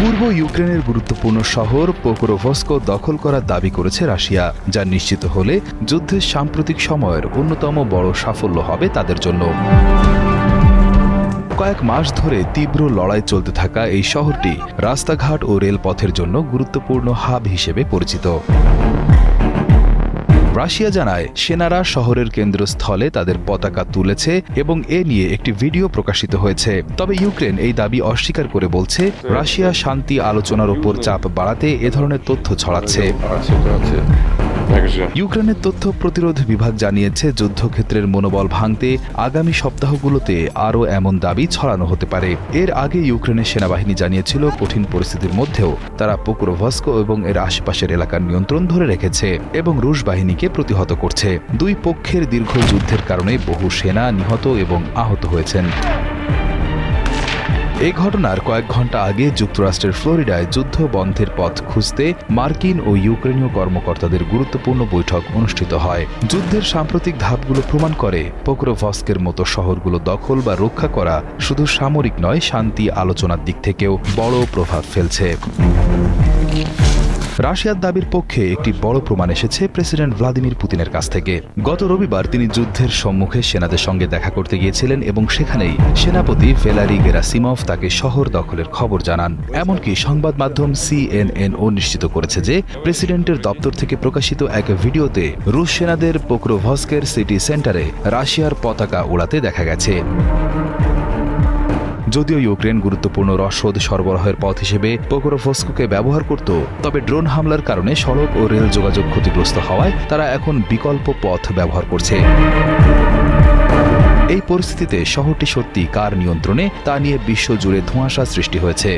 পূর্ব ইউক্রেনের গুরুত্বপূর্ণ শহর পোকরোভস্কো দখল করার দাবি করেছে রাশিয়া, যা নিশ্চিত হলে যুদ্ধের সাম্প্রতিক সময়ের অন্যতম বড় সাফল্য হবে তাদের জন্য। কয়েক মাস ধরে তীব্র লড়াই চলতে থাকা এই শহরটি রাস্তাঘাট ও রেলপথের জন্য গুরুত্বপূর্ণ হাব হিসেবে পরিচিত। রাশিয়া জানায়, সেনারা শহরের কেন্দ্রস্থলে তাদের পতাকা তুলেছে এবং এ নিয়ে একটি ভিডিও প্রকাশিত হয়েছে। তবে ইউক্রেন এই দাবি অস্বীকার করে বলছে, রাশিয়া শান্তি আলোচনার উপর চাপ বাড়াতে এ ধরনের তথ্য ছড়াচ্ছে। ইউক্রেনের তথ্য প্রতিরোধ বিভাগ জানিয়েছে, যুদ্ধক্ষেত্রের মনোবল ভাঙতে আগামী সপ্তাহগুলোতে আরও এমন দাবি ছড়ানো হতে পারে। এর আগে ইউক্রেনের সেনাবাহিনী জানিয়েছিল, কঠিন পরিস্থিতির মধ্যেও তারা পোক্রোভস্কো এবং এর আশেপাশের এলাকার নিয়ন্ত্রণ ধরে রেখেছে এবং রুশ বাহিনীকে প্রতিহত করছে। দুই পক্ষের দীর্ঘ যুদ্ধের কারণে বহু সেনা নিহত এবং আহত হয়েছেন। এই ঘটনার কয়েক ঘণ্টা আগে যুক্তরাষ্ট্রের ফ্লোরিডায় যুদ্ধ বন্ধের পথ খুঁজতে মার্কিন ও ইউক্রেনীয় কর্মকর্তাদের গুরুত্বপূর্ণ বৈঠক অনুষ্ঠিত হয়। যুদ্ধের সাম্প্রতিক ধাপগুলো প্রমাণ করে পোকরোভস্কের মতো শহরগুলো দখল বা রক্ষা করা শুধু সামরিক নয়, শান্তি আলোচনার দিক থেকেও বড় প্রভাব ফেলছে। রাশিয়ার দাবির পক্ষে একটি বড় প্রমাণ এসেছে প্রেসিডেন্ট ভ্লাদিমির পুতিনের কাছ থেকে। গত রবিবার তিনি যুদ্ধের সম্মুখে সেনাদের সঙ্গে দেখা করতে গিয়েছিলেন এবং সেখানেই সেনাপতি ভেলারি গেরাসিমভ তাকে শহর দখলের খবর জানান। এমনকি সংবাদ মাধ্যম সিএনএনও নিশ্চিত করেছে যে প্রেসিডেন্টের দপ্তর থেকে প্রকাশিত এক ভিডিওতে রুশ সেনাদের পোক্রোভস্কের সিটি সেন্টারে রাশিয়ার পতাকা উড়াতে দেখা গেছে। যদিও ইউক্রেন গুরুত্বপূর্ণ রসদ সরবরাহের পথ হিসেবে পোকরোফস্কোকে ব্যবহার করত, তবে ড্রোন হামলার কারণে সড়ক ও রেল যোগাযোগ ক্ষতিগ্রস্ত হওয়ায় তারা এখন বিকল্প পথ ব্যবহার করছে। এই পরিস্থিতিতে শহরটি সত্যি কার নিয়ন্ত্রণে, তা নিয়ে বিশ্বজুড়ে ধোঁয়াশা সৃষ্টি হয়েছে।